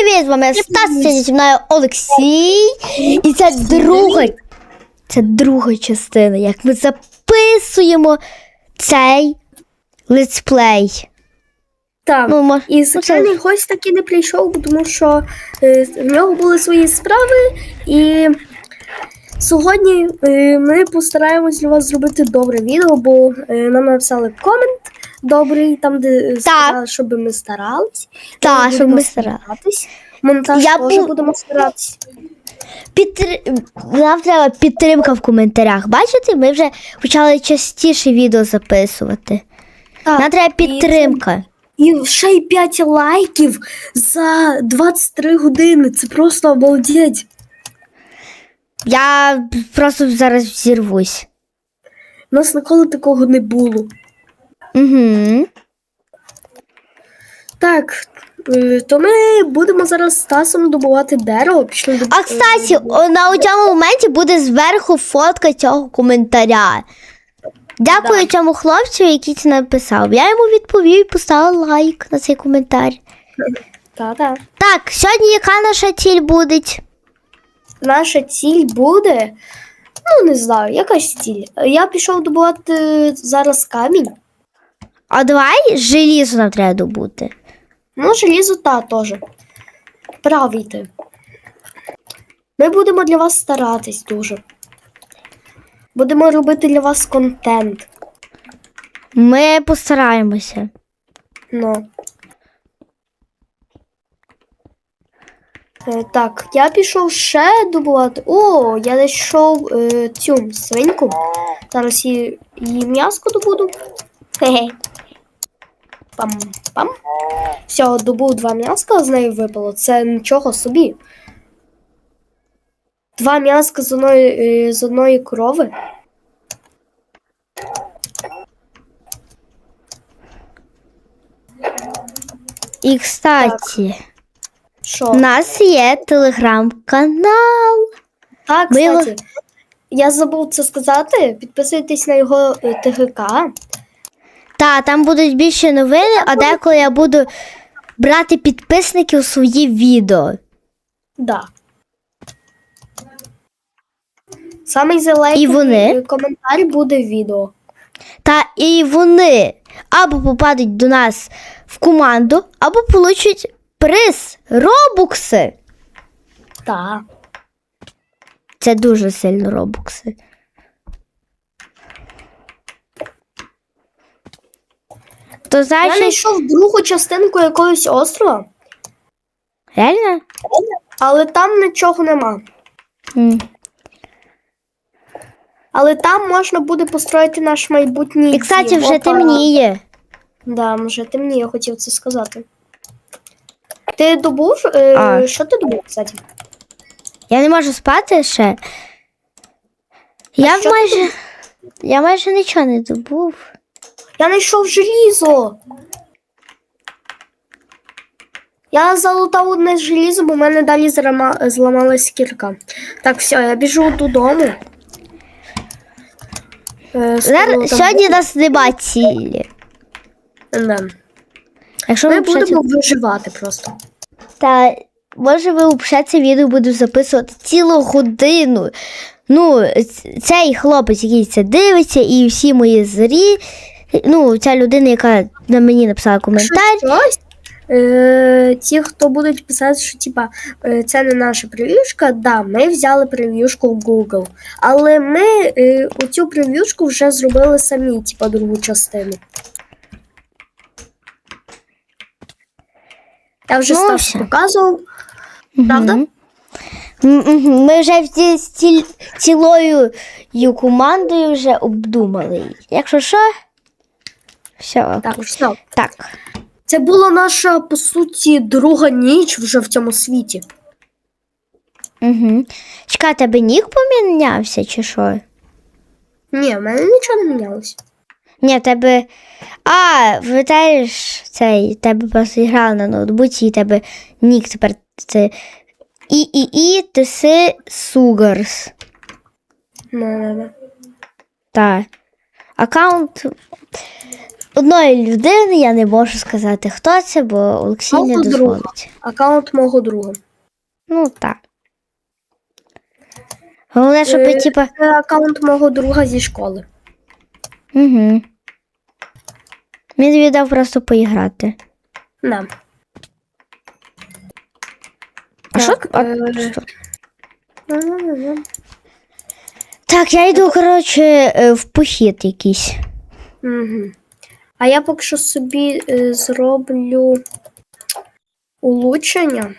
привіт! З вами Стас, сьогодні зі мною Олексій. І це друга, це друга частина, як ми записуємо цей летсплей. Так. Ну, мож- І звичайний гость таки не прийшов, тому що е, в нього були свої справи, і сьогодні е, ми постараємось для вас зробити добре відео, бо е, нам написали комент добрий, там, де е, сказали, щоб ми старались. Так, Ми щоб ми старалися. старатись. Монтаж Я теж бу- будемо старатись. Підтр... Нам треба підтримка в коментарях. Бачите, ми вже почали частіше відео записувати. Так, Нам треба підтримка. І ще й 5 лайків за 23 години. Це просто обалдеть. Я просто зараз взірвусь. У нас ніколи такого не було. Угу. Так, е, то ми будемо зараз з Стасом добувати дерево. Пішли до А кстати, о, на цьому моменті буде зверху фотка цього коментаря. Дякую Да. цьому хлопцю, який це написав. Я йому відповів і поставила лайк на цей коментар. Та-та. Так, сьогодні яка наша ціль буде? Наша ціль буде. Ну, не знаю, якась ціль. Я пішов добувати зараз камінь. А давай желізо нам треба добути. Ну, желізо та теж. Правий ти. Ми будемо для вас старатись дуже. Будемо робити для вас контент. Ми постараємося. Ну. Е, так, я пішов ще добувати. О, я знайшов е, цю свиньку. Зараз її, її м'яско добуду. Хе-хе. Пам-пам. Все, добув два м'яска з неї випало. Це нічого собі. Два м'яска з одної, е, з одної корови. І кстати, у нас є телеграм-канал. Так, Ми я забув це сказати. Підписуйтесь на його е, ТГК. Та, там будуть більше новини, а деколи я буду брати підписників у свої відео. Да. Самий зелений І вони? коментар буде в відео. Та і вони або попадуть до нас в команду, або получать приз робукси. Так. Це дуже сильно робукси. То Я значить, знайшов другу частинку якогось острова, реально? але там нічого нема. М. Але там можна буде построїти наш майбутній. І, кстати, вже Опа. темніє. Да, вже темніє, я хотів це сказати. Ти добув? Е, А. Що ти добув, кстати? Я не можу спати ще. Я майже. Я майже нічого не добув. Я знайшов желізо. Я залутав одне желізо, бо в мене далі зрама... зламалась кірка. Так, все, я біжу додому. Е, скоро там сьогодні нас нема цілі. Да. Якщо Ми ми взагалі- будемо виживати просто. Та може ви взагалі це відео буду записувати цілу годину. Ну, ц- цей хлопець, який це дивиться, і всі мої зрі. Ну, ця людина, яка на мені написала коментар. Що щось, е, ті, хто будуть писати, що типа е, це не наша прев'юшка, да, ми взяли прев'юшку в Google. Але ми е, оцю прев'юшку вже зробили самі, типа другу частину. Я вже Ну, Стасу все. показував. Правда? Ми вже всі з ціл- цілою командою вже обдумали. Якщо що, все окей. Так, все. Так. Це була наша, по суті, друга ніч вже в цьому світі. Угу. Чекай, тебе нік помінявся чи що? Ні, в мене нічого не мінялося. Ні, в тебе. А, пам'ятаєш цей, тебе просто грала на ноутбуці, і тебе нік тепер це. І і і тиси Сугарс. Ну, ну, ну. Так. Аккаунт. Одної людини, я не можу сказати, хто це, бо Олексій не Авто друга. дозволить. Аккаунт мого друга. Ну так. Головне, щоб Е, типа. Це аккаунт мого друга зі школи. Угу. Він віддав просто поіграти. Не. А що? Так, А, е, що? Так, я йду, коротше, е, в похід якийсь. Угу. А я поки що собі е, зроблю улучшення.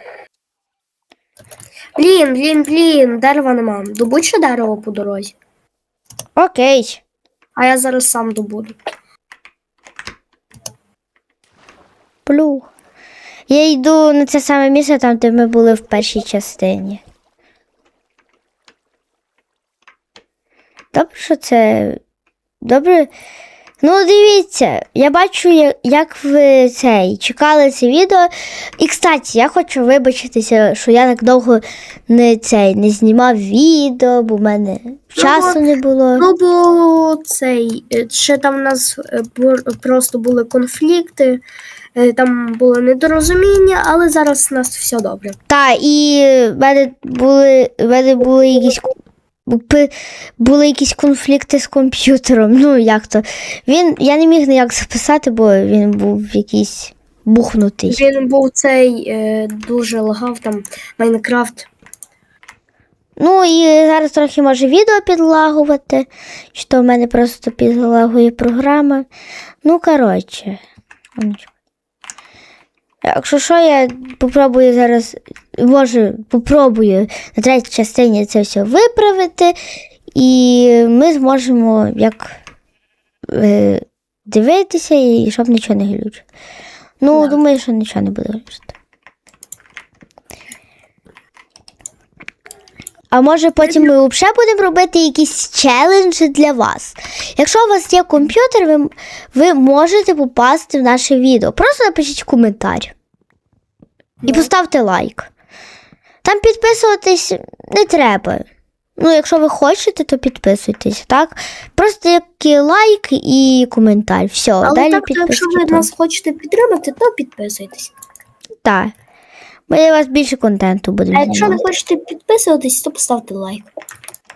Блін, блін, блін, дерева нема. Добудь ще дерево по дорозі. Окей. А я зараз сам добуду. Плюх. Я йду на це саме місце, там, де ми були в першій частині. Добре, що це. Добре. Ну, дивіться, я бачу, як ви цей чекали це відео. І, кстати, я хочу вибачитися, що я так довго не, цей, не знімав відео, бо в мене часу не було. Ну, бо цей, е, ще там у нас е, просто були конфлікти, е, там було недорозуміння, але зараз у нас все добре. Так, і в мене були, в мене були якісь були якісь конфлікти з комп'ютером. Ну, як то. Він, я не міг ніяк записати, бо він був якийсь бухнутий. Він був цей е, дуже лагав там Майнкрафт. Ну і зараз трохи може відео підлагувати, чи то в мене просто підлагує програма. Ну, коротше. Якщо що, я попробую зараз, може, попробую на третій частині це все виправити, і ми зможемо як е, дивитися, і щоб нічого не глючило. Ну, Да. думаю, що нічого не буде глючити. А може потім ми взагалі будемо робити якісь челенджі для вас. Якщо у вас є комп'ютер, ви, ви можете попасти в наше відео. Просто напишіть коментар і поставте лайк. Там підписуватись не треба. Ну, якщо ви хочете, то підписуйтесь, так? Просто який лайк і коментар. Все, Але далі так, якщо ви нас хочете підтримати, то підписуйтесь. Так. Ми для вас більше контенту будемо. А якщо не хочете підписуватись, то поставте лайк.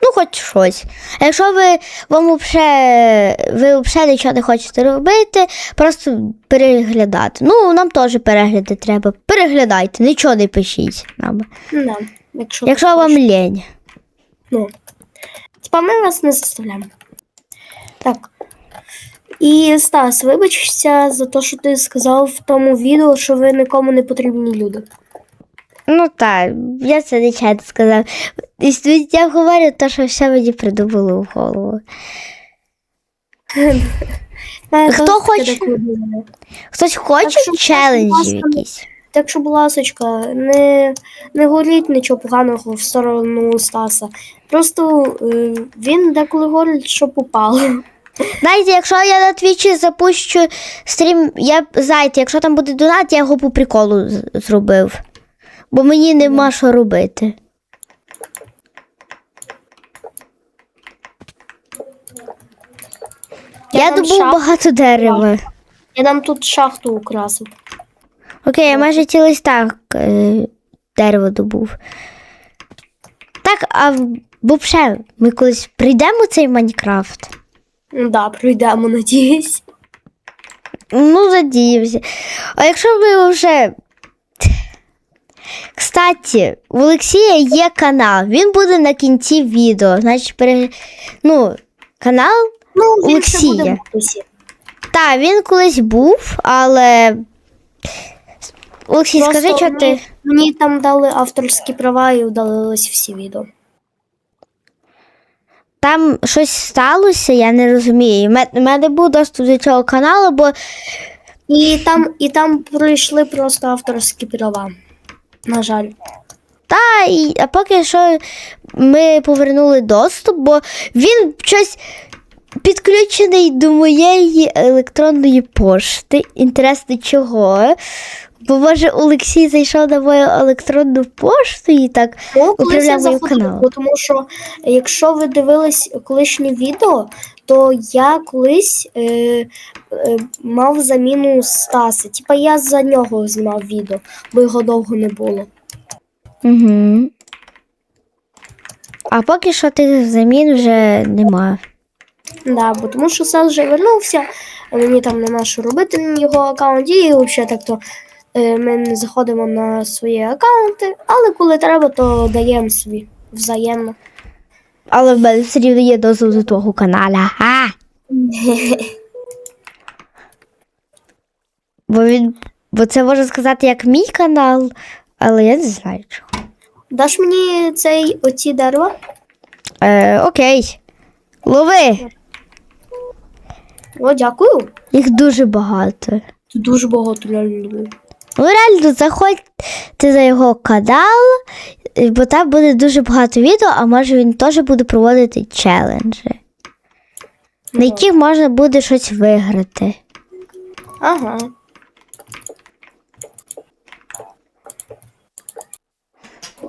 Ну, хоч щось. А якщо ви вам взагалі, ви взагалі нічого не хочете робити, просто переглядати. Ну, нам теж перегляди треба. Переглядайте, нічого не пишіть нам. Да, якщо Якщо вам хочете. лень. Ну. Типа ми вас не заставляємо. Так. І Стас, вибачся за те, що ти сказав в тому відео, що ви нікому не потрібні люди. Ну так, я це не чайно сказав. І я говорю те, що все мені придумало в голову. Хто хоче? Хтось хоче челенджі якісь? Так що, будь ласочка, не, не говоріть нічого поганого в сторону Стаса. Просто е, він деколи говорить, що попало. Знаєте, якщо я на твічі запущу стрім, я знаєте, якщо там буде донат, я його по приколу зробив. Бо мені нема що робити. Я, Я добув шахту багато дерева. Я нам тут шахту украсив. Окей, я майже цілий так е, дерево добув. Так, а бо ще ми колись прийдемо цей Майнкрафт. Да, пройдемо, надіюсь. Ну, надіємося. А якщо ви вже. Кстати, у Олексія є канал. Він буде на кінці відео. Значить, пере... ну, канал. Ну, Олексія. Так, він колись був, але. Олексій, Просто скажи, що ти. мені- там дали авторські права і удалились всі відео. Там щось сталося, я не розумію. У мене був доступ до цього каналу, бо І там, і там пройшли просто авторські права. На жаль. Та, і, а поки що ми повернули доступ, бо він щось підключений до моєї електронної пошти. Інтересно, чого? Бо може Олексій зайшов на мою електронну пошту і так. Управляв моїм заходила, каналом. тому що якщо ви дивились колишнє відео, то я колись е, е, мав заміну Стаса. Типа я за нього знімав відео, бо його довго не було. Угу. А поки що тих замін вже нема. Да, бо тому що Стас вже вернувся, а мені там нема що робити на його аккаунті, і взагалі так то е, ми не заходимо на свої аккаунти, але коли треба, то даємо собі взаємно. Але в мене все рівно є дозвіл до твого канала. А! Бо він. Бо це можна сказати як мій канал, але я не знаю чого. Даш мені цей оці дерева? Е, окей. Лови! О, дякую. Їх дуже багато. Тут дуже багато реально Ну, реально, заходьте за його канал, бо там буде дуже багато відео, а може він теж буде проводити челенджі, на яких можна буде щось виграти. Ага.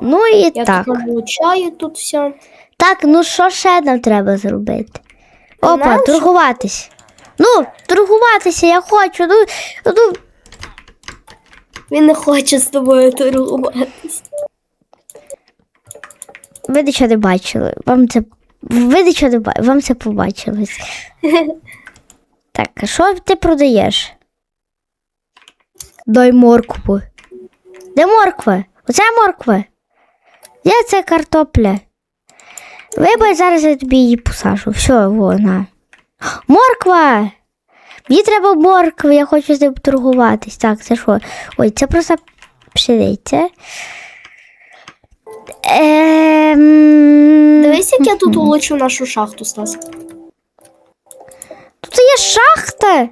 Ну і Я так. тут вилучаю тут все. Так, ну що ще нам треба зробити? Опа, Знаєш, торгуватись. Ну, торгуватися я хочу. Ну, ну, Він не хоче з тобою торгуватися. ви нічого не бачили. Вам це. Ви нічого не бачили, вам це побачилось. Так, а що ти продаєш? Дай моркву. Де морква? Оце морква. Де це картопля? Вибач, зараз я тобі її посажу. Все, вона. Морква! Мені треба моркви, я хочу з ним торгуватись. Так, це що? Ой, це просто пшениця. Ем... Дивись, як я тут улучив нашу шахту, Стас. Тут є шахта.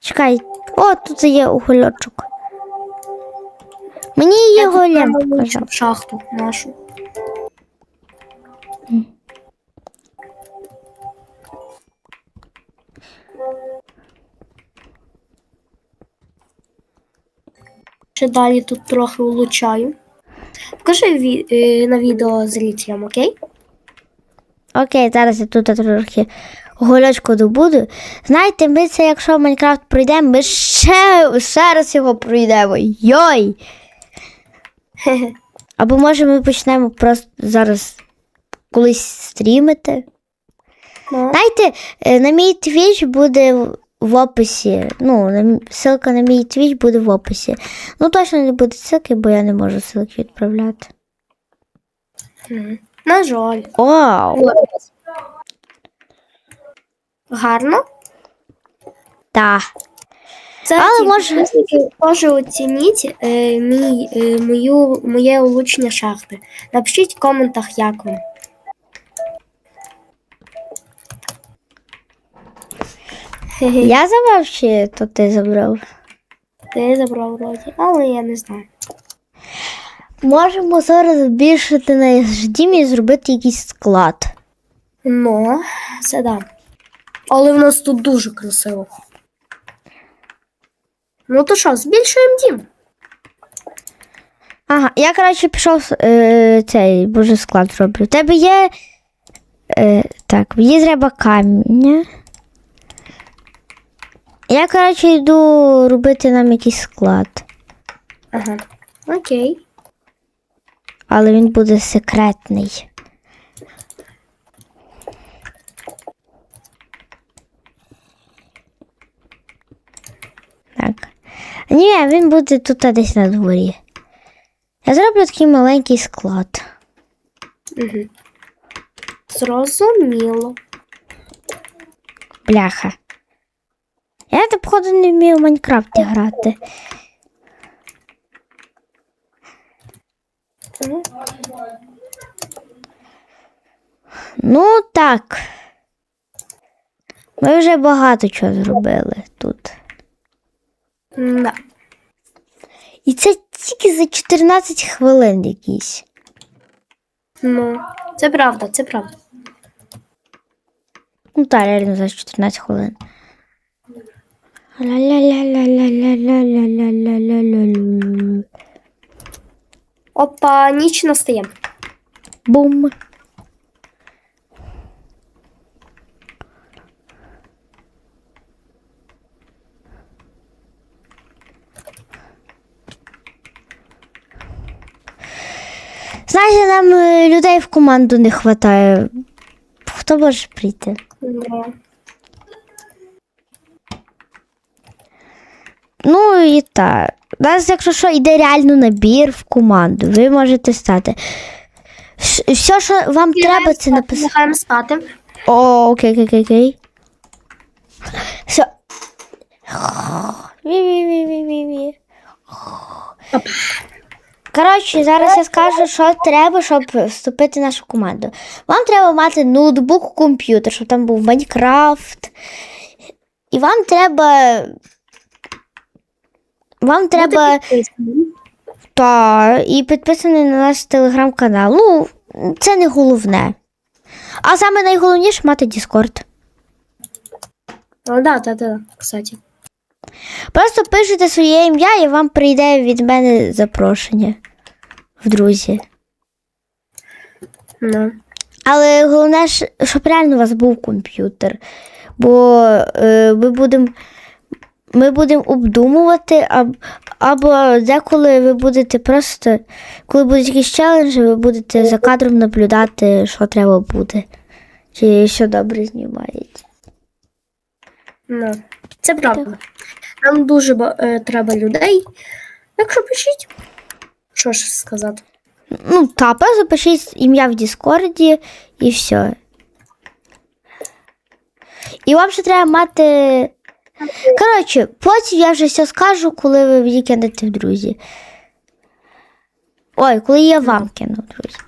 Чекай. О, тут є угольочок. Мені показав. улучив шахту нашу. Ще далі тут трохи улучаю. Покажи ві- е, на відео зрителям, окей? Окей, зараз я тут трохи угольочку добуду. Знаєте, ми це, якщо Майнкрафт пройдемо, ми ще, ще раз його пройдемо. Йой! Або може ми почнемо просто зараз колись стрімити. Знаєте, е, на мій твіч буде в- в описі. Ну, на м- ссылка на мій твіч буде в описі. Ну, точно не буде ссылки, бо я не можу ссылки відправляти. Мгм. На жаль. Вау! Гарно. Так. Це Але ті може- підписники теж оцініть е, мій, е, мою, моє улучшення шахти. Напишіть в коментах, як вам. Я забрав чи то ти забрав? Ти забрав вроді, але я не знаю. Можемо зараз збільшити наш дім і зробити якийсь склад. Ну, це да. Але в нас тут дуже красиво. Ну то що, збільшуємо дім? Ага, я, коротше, пішов е, цей боже склад зроблю. У тебе є. Е, так, мені треба каміння. Я, коротше, йду робити нам якийсь склад. Ага. Окей. Але він буде секретний. Так. Ні, він буде тут десь на дворі. Я зроблю такий маленький склад. Угу. Зрозуміло. Бляха. Я так, походу, не вмію в Майнкрафті грати. Ну так. Ми вже багато чого зробили тут. Да. І це тільки за 14 хвилин якісь. Ну, це правда, це правда. Ну так, реально за 14 хвилин. Опа, ніч настає. Бум. Знаєте, нам людей в команду не вистачає. Хто може прийти? Ну, і так. У нас, якщо що, йде реально набір в команду, ви можете стати. Все, що вам треба, це написати. Лягаємо спати. О, окей, окей, окей, окей. Все. Ві-ві-ві-ві-ві-ві. Коротше, зараз я скажу, що треба, щоб вступити в нашу команду. Вам треба мати ноутбук, комп'ютер, щоб там був Майнкрафт. І вам треба. Вам треба. Та, і підписаний на наш телеграм-канал. Ну, це не головне. А саме найголовніше мати. О, да, да, да, кстати. Просто пишете своє ім'я і вам прийде від мене запрошення в друзі. Ну. Але головне, щоб реально у вас був комп'ютер. Бо е, ми будемо. Ми будемо обдумувати, або деколи ви будете просто, коли будуть якісь челенджі, ви будете за кадром наблюдати, що треба буде. Чи що добре знімають. Ну. Це правда. Нам дуже е, треба людей. Так що пишіть. Що ж сказати? Ну, та, просто пишіть ім'я в Діскорді і все. І вам ще треба мати. Коротше, потім я вже все скажу, коли ви мені кинете в друзі. Ой, коли я вам кину друзі.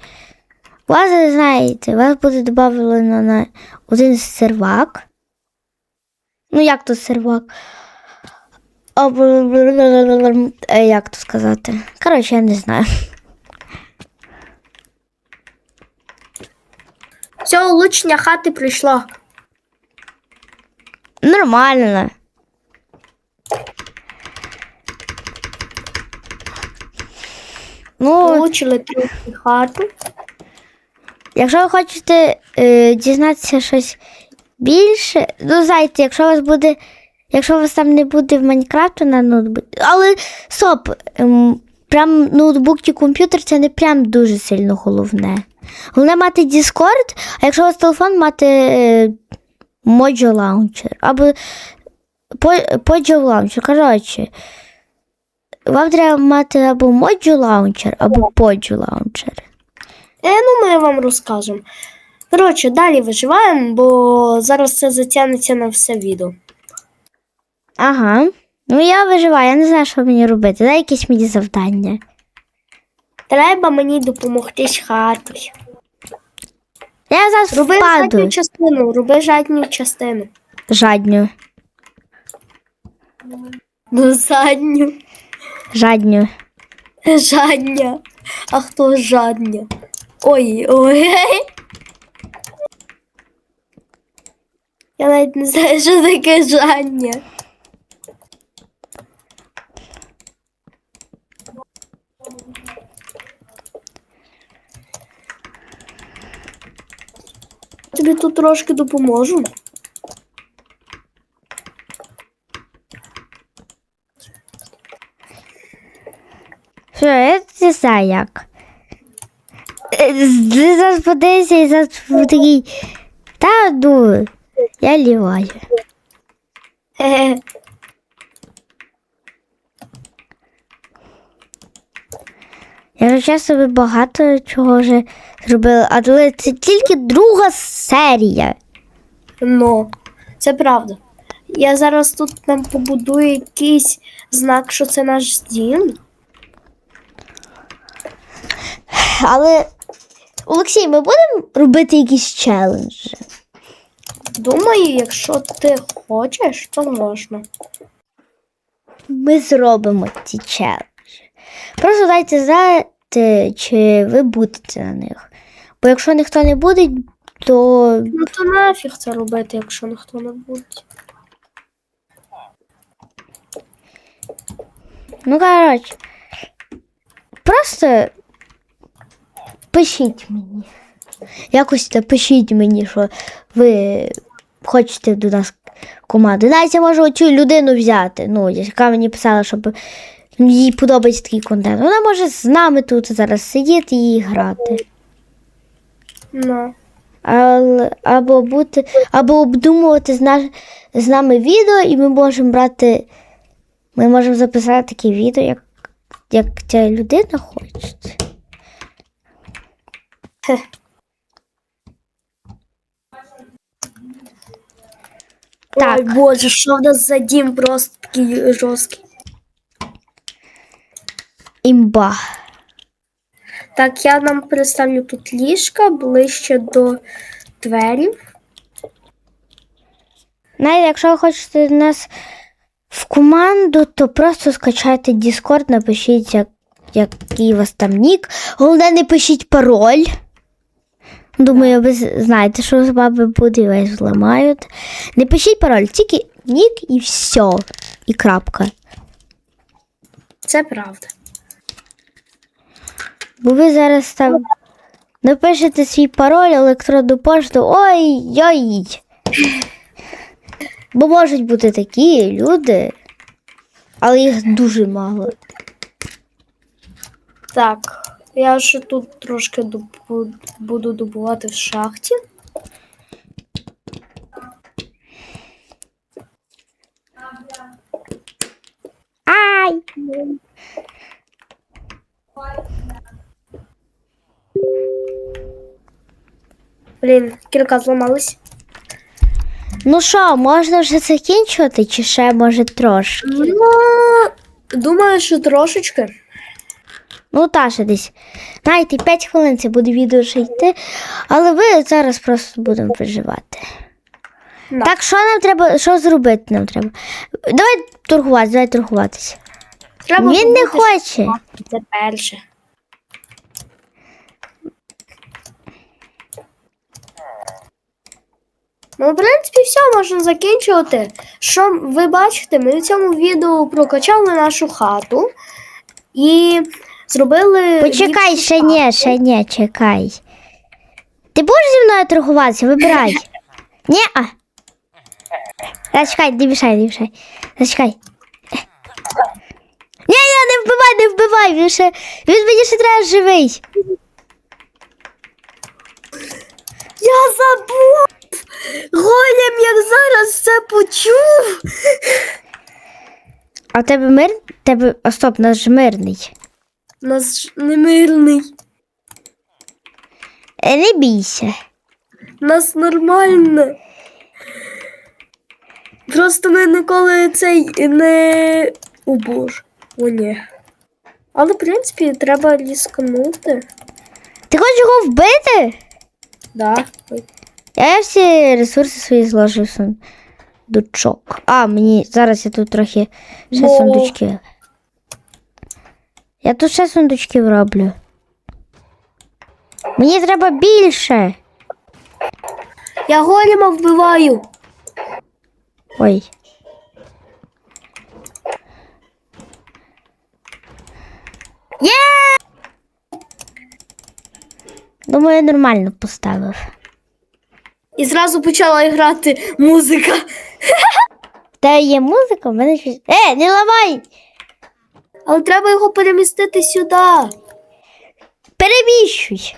Вас, знаєте, вас буде додано на один сервак. Ну, як то сервак? Е, Як то сказати? Коротше, я не знаю. Все, улучшення хати прийшло. Нормально. Ну, трохи хату. якщо ви хочете е, дізнатися щось більше, ну знаєте, якщо у вас буде. Якщо у вас там не буде в Майнкрафту на ноутбуці. Але стоп, ем, прям ноутбук чи комп'ютер це не прям дуже сильно головне. Головне мати Discord, а якщо у вас телефон, мати е, Mojo Launcher. Або Pojo Launcher. Коротше, вам треба мати або Mojo Launcher, або Pojo Launcher. Е, ну ми вам розкажемо. Коротше, далі виживаємо, бо зараз це затягнеться на все відео. Ага. Ну я виживаю, я не знаю, що мені робити. Дай якісь мені завдання. Треба мені допомогти з хатою. Я зараз Роби впаду. жадню частину, роби жадню частину. Жадню. Ну, задню. Жадню. Жадня. А хто жадня? Ой, ой. Я навіть не знаю, що таке жадня. Тобі тут трошки допоможу. Що, не знаю як. Е, зараз подивишся і зараз такий. Та ну, я ліваю. Я вже ви багато чого вже зробили, але це тільки друга серія. Ну, це правда. Я зараз тут нам побудую якийсь знак, що це наш дім. Але, Олексій, ми будемо робити якісь челенджі. Думаю, якщо ти хочеш, то можна. Ми зробимо ці челенджі. Просто дайте знати, чи ви будете на них. Бо якщо ніхто не буде, то Ну то нафіг це робити, якщо ніхто не буде. Ну, коротше, просто пишіть мені. Якось напишіть мені, що ви хочете до нас в команду. Навіть я можу цю людину взяти, ну, яка мені писала, щоб їй подобається такий контент. Вона може з нами тут зараз сидіти і грати. Ну. Але, або бути, або обдумувати з, наш, з нами відео, і ми можемо брати. Ми можемо записати таке відео, як, як ця людина хоче. Так. Ой, боже, що в нас за дім просто такий жорсткий. Імба. Так, я нам представлю тут ліжка ближче до дверів. Навіть якщо ви хочете нас в команду, то просто скачайте Discord, напишіть, як, який у вас там нік. Головне, не пишіть пароль. Думаю, ви знаєте, що з вами буде, і вас зламають. Не пишіть пароль, тільки нік і все. І крапка. Це правда. Бо ви зараз там напишете свій пароль, електронну пошту. Ой-ой. Бо можуть бути такі люди, але їх дуже мало. Так, я ще тут трошки буду добувати в шахті. Ай! Блін, кілька зламались. Ну що, можна вже закінчувати, чи ще може трошки? Ну, думаю, що трошечки. Ну, та ще десь. Знаєте, 5 хвилин це буде відео ще йти, але ви зараз просто будемо переживати. Да. Так, що нам треба, що зробити нам треба? Давай торгуватися, давай торгуватися. Треба Він не хоче. Це перше. Ну, в принципі, все можна закінчувати. Що ви бачите, ми в цьому відео прокачали нашу хату і зробили. Почекай, ще ні, ще ні, чекай. Ти будеш зі мною торгуватися? Вибирай. Ні, а. Зачекай, не мішай, не мішай. Зачекай. Ні, ні, не вбивай, не вбивай. Він, ще, він мені ще треба живий. Я забув! Голем, як зараз це почув. А в тебе мир? Тебе. О, стоп, наш мирний. Нас ж немирний. Е, Не бійся. Нас нормально. Просто ми ніколи цей не. О боже. О, ні. Але, в принципі, треба різкнути. Ти хочеш його вбити? Да. Я всі ресурси свої зложив сундучок. А, мені зараз я тут трохи ще сундучки. Я тут ще сундучків роблю. Мені треба більше. Я голема вбиваю. Ой. Є! Думаю, я нормально поставив. І зразу почала грати музика. Тебе є музика, в мене щось. Е, не ламай! Але треба його перемістити сюди. Переміщуй.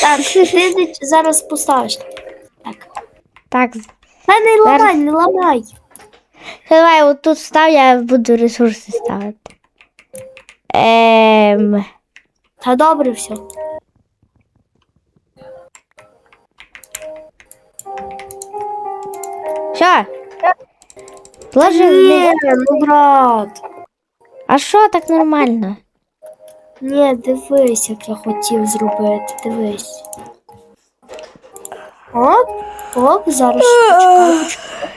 Так, ти зараз поставиш. Так. Так, Та не Зараз. ламай, не ламай. давай отут став, я буду ресурси ставити. Ем, Та добре все. Що? Ложи Ні, ну брат. А що так нормально? Ні, дивись, як я хотів зробити. Дивись. Оп, оп, зараз почекай.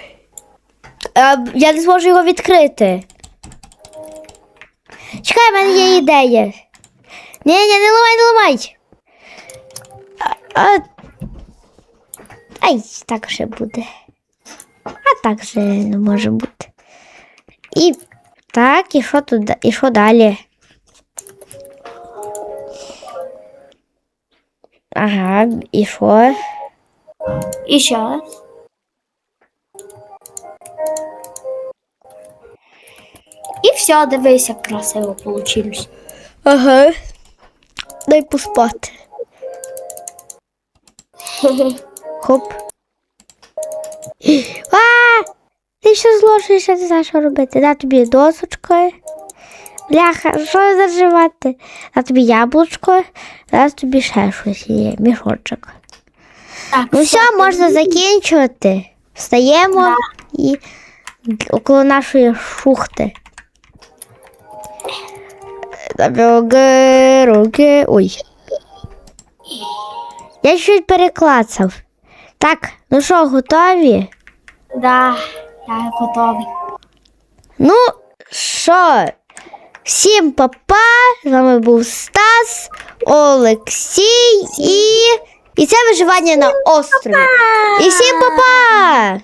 Е, я не зможу його відкрити. Чекай, в мене є ідея. Ні, ні, не ламай, не ламай. А, а... Ай, так вже буде. А так зелено, не ну, може бути. І так, і що тут, і що далі? Ага, і що? І що? І все, дивись, як красиво вийшло. Ага. Дай поспати. Хоп. Зложиш, я не знаю, що робити. Да тобі досочкою. Бляха, що заживати? Да тобі яблучко, зараз тобі ще щось є, мішочок. Так, Ну все, можна закінчувати. Встаємо і около нашої шухти. Руки. Ой. Я чуть переклацав. Так, ну що, готові? Да, я готовий. Ну що, всім папа. З вами був Стас, Олексій і. І це виживання на острові. І всім папа!